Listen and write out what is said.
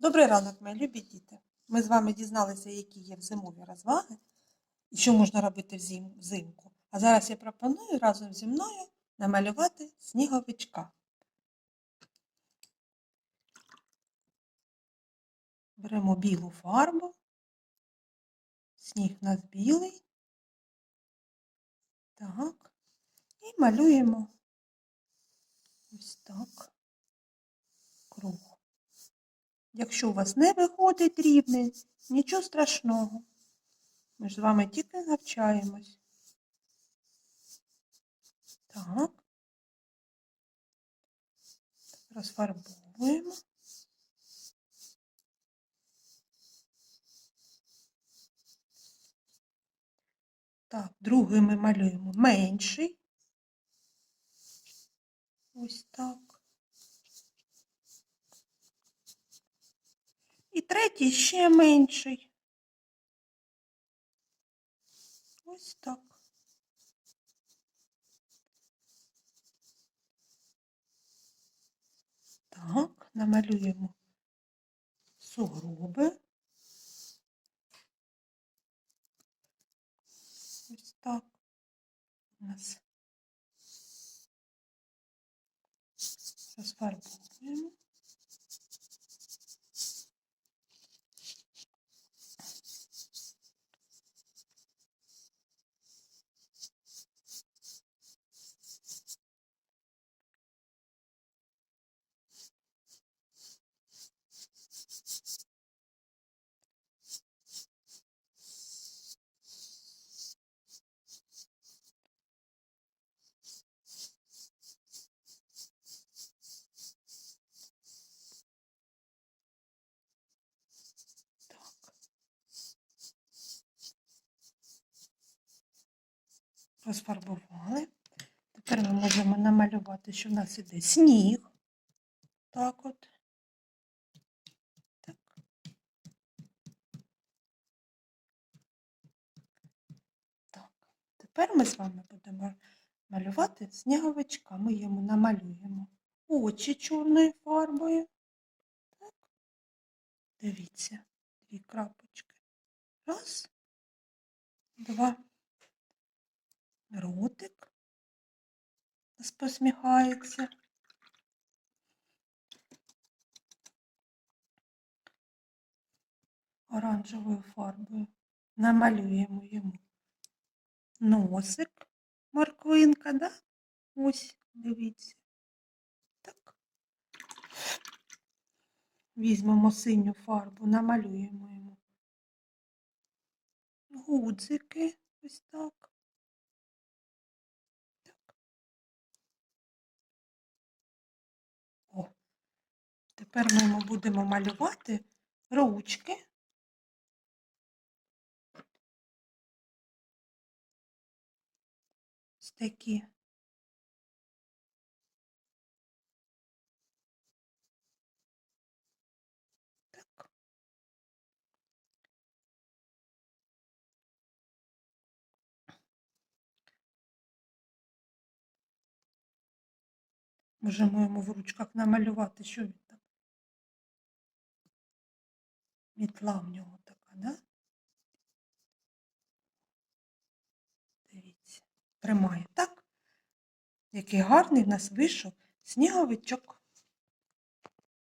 Добрий ранок, мої любі діти. Ми з вами дізналися, які є зимові розваги і що можна робити взимку. А зараз я пропоную разом зі мною намалювати сніговичка. Беремо білу фарбу. Сніг у нас білий. Так. І малюємо ось так. Якщо у вас не виходить рівний, нічого страшного. Ми ж з вами тільки навчаємось. Так. Розфарбовуємо. Так, другий ми малюємо менший. Ось так. І третій ще менший. Ось так. Так, намалюємо сугроби. Ось так. У нас розфарбовуємо. Розфарбували. Тепер ми можемо намалювати, що в нас іде сніг. Так от. Так. Так. Тепер ми з вами будемо малювати сніговичка. Ми йому намалюємо очі чорною фарбою. Так. Дивіться, дві крапочки. Раз, два. Ротик. Посміхається. Оранжевою фарбою. Намалюємо йому носик, морквинка, да? Ось, дивіться. Так. Візьмемо синю фарбу, намалюємо йому. Гудзики, ось. Так. Тепер ми йому будемо малювати ручки. Ось такі. Так. Можемо йому в ручках намалювати, що він Мітла в нього така, да? Дивіться, тримає так. Який гарний в нас вийшов сніговичок.